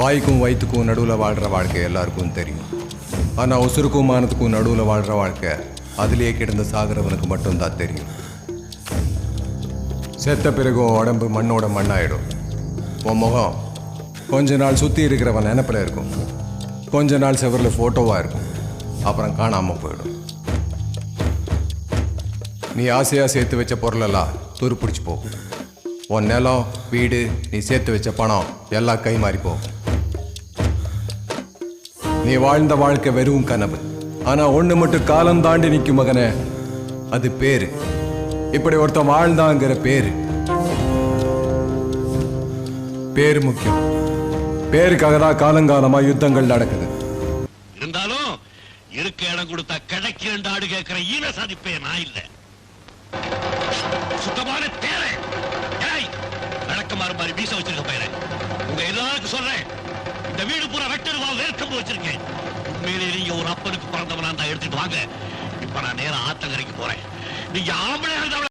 வாய்க்கும் வயிற்றுக்கும் நடுவில் வாழ்கிற வாழ்க்கை எல்லாருக்கும் தெரியும். ஆனால் உசுருக்கும் மானத்துக்கும் நடுவில் வாழ்கிற வாழ்க்கை அதிலேயே கிடந்த சாகிறவனுக்கு மட்டும்தான் தெரியும். செத்த பிறகு உடம்பு மண்ணோட மண்ணாயிடும். உன் முகம் கொஞ்ச நாள் சுற்றி இருக்கிறவன் நினப்பில் இருக்கும். கொஞ்ச நாள் செவரில் ஃபோட்டோவாக இருக்கும். அப்புறம் காணாமல் போயிடும். நீ ஆசையாக சேர்த்து வச்ச பொருளெல்லாம் துருப்பிடிச்சு போகும். உன் நிலம் வீடு நீ சேர்த்து வச்ச பணம் எல்லாம் கை மாறி போகும். நீ வாழ்ந்த வாழ்க்கை வெறும் கனவு. ஆனா ஒண்ணு மட்டும் காலம் தாண்டி நிற்கும் மகனே அது பேரு. இப்படி ஒருத்தன் வாழ்ந்தாங்கிற பேரு. பேரு முக்கியம். பேருக்காக தான் காலங்காலமா யுத்தங்கள் நடக்குது. இருந்தாலும் இருக்க இடம் கொடுத்தா கிழக்கு ஆடு கேட்கிற ஈன சாதிப்பே நான் இல்ல. சுத்தமான தேவை ஏய் விளக்கமாறு மாதிரி வீச வச்சிருக்க பையன உங்க எல்லாருக்கும் சொல்றேன். இந்த வீடு பூரா வெட்ட வேர்க்கம் வச்சிருக்கேன். உண்மையிலே நீங்க ஒரு அப்பனுக்கு பிறந்தவனா எடுத்துட்டு வாங்க. இப்ப நான் நேரம் ஆத்தங்கரைக்கு போறேன். நீங்க ஆம்பளை